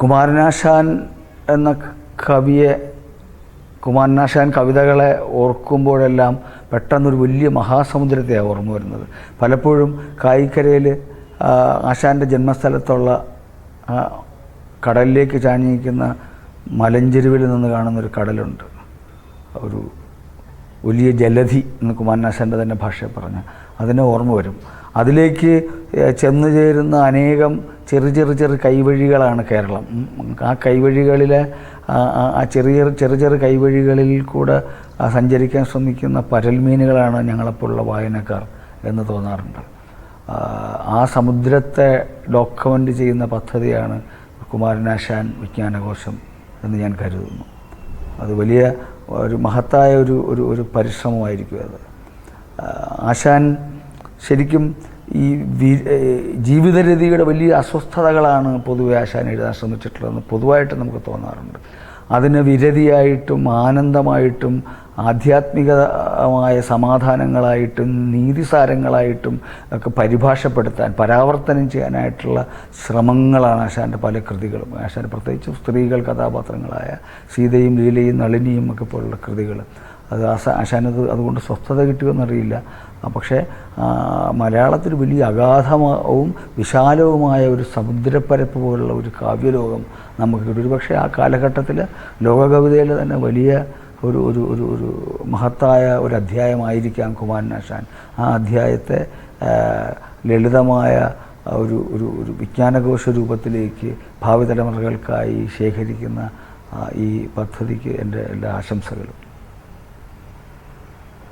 കുമാരനാശാൻ എന്ന കവിയെ കുമാരനാശാൻ കവിതകളെ ഓർക്കുമ്പോഴെല്ലാം പെട്ടെന്നൊരു വലിയ മഹാസമുദ്രത്തെയാണ് ഓർമ്മ വരുന്നത്. പലപ്പോഴും കായിക്കരയിൽ ആശാന്റെ ജന്മസ്ഥലത്തുള്ള കടലിലേക്ക് ചാഞ്ഞിരിക്കുന്ന മലഞ്ചെരുവിൽ നിന്ന് കാണുന്നൊരു കടലുണ്ട്. ഒരു വലിയ ജലധി എന്ന് കുമാരനാശാന്റെ തന്നെ ഭാഷയെ പറഞ്ഞ അതിനെ ഓർമ്മ വരും. അതിലേക്ക് ചെന്നു ചേരുന്ന അനേകം ചെറു ചെറു ചെറു കൈവഴികളാണ് കേരളം. ആ കൈവഴികളിലെ ആ- ചെറിയ ചെറു ചെറു കൈവഴികളിൽ കൂടെ സഞ്ചരിക്കാൻ ശ്രമിക്കുന്ന പരൽമീനുകളാണ് ഞങ്ങളെപ്പോലുള്ള വായനക്കാർ എന്ന് തോന്നാറുണ്ട്. ആ, സമുദ്രത്തെ ഡോക്യുമെന്റ് ചെയ്യുന്ന പദ്ധതിയാണ് കുമാരനാശാൻ വിജ്ഞാനകോശം എന്ന് ഞാൻ കരുതുന്നു. അത് വലിയ ഒരു മഹത്തായ ഒരു ഒരു പരിശ്രമമായിരിക്കും അത്. ആശാൻ ശരിക്കും ഈ ജീവിതരതിയുടെ വലിയ അസ്വസ്ഥതകളാണ് പൊതുവെ ആശാൻ എഴുതാൻ ശ്രമിച്ചിട്ടുള്ളതെന്ന് പൊതുവായിട്ട് നമുക്ക് തോന്നാറുണ്ട്. അതിന് വിരതിയായിട്ടും ആനന്ദമായിട്ടും ആധ്യാത്മികമായ സമാധാനങ്ങളായിട്ടും നീതിസാരങ്ങളായിട്ടും ഒക്കെ പരിഭാഷപ്പെടുത്താൻ പരാവർത്തനം ചെയ്യാനായിട്ടുള്ള ശ്രമങ്ങളാണ് ആശാന്റെ പല കൃതികളും. ആശാൻ പ്രത്യേകിച്ച് സ്ത്രീകൾ കഥാപാത്രങ്ങളായ സീതയും ലീലയും നളിനിയും ഒക്കെ പോലുള്ള കൃതികൾ അത് ആശ ആശാനത് അതുകൊണ്ട് സ്വസ്ഥത കിട്ടുമെന്നറിയില്ല. പക്ഷേ മലയാളത്തിൽ വലിയ അഗാധവും വിശാലവുമായ ഒരു സമുദ്രപ്പരപ്പ് പോലുള്ള ഒരു കാവ്യലോകം നമുക്ക് കിട്ടും. ഒരു ആ കാലഘട്ടത്തിൽ ലോകകവിതയിൽ തന്നെ വലിയ ഒരു ഒരു ഒരു ഒരു മഹത്തായ ഒരു അധ്യായമായിരിക്കാം കുമാരനാശാൻ ആ അധ്യായത്തെ ലളിതമായ ഒരു ഒരു ഒരു വിജ്ഞാനകോശ രൂപത്തിലേക്ക് ഭാവി തലമുറകൾക്കായി ശേഖരിക്കുന്ന ഈ പദ്ധതിക്ക് എന്റെ എല്ലാ ആശംസകളും.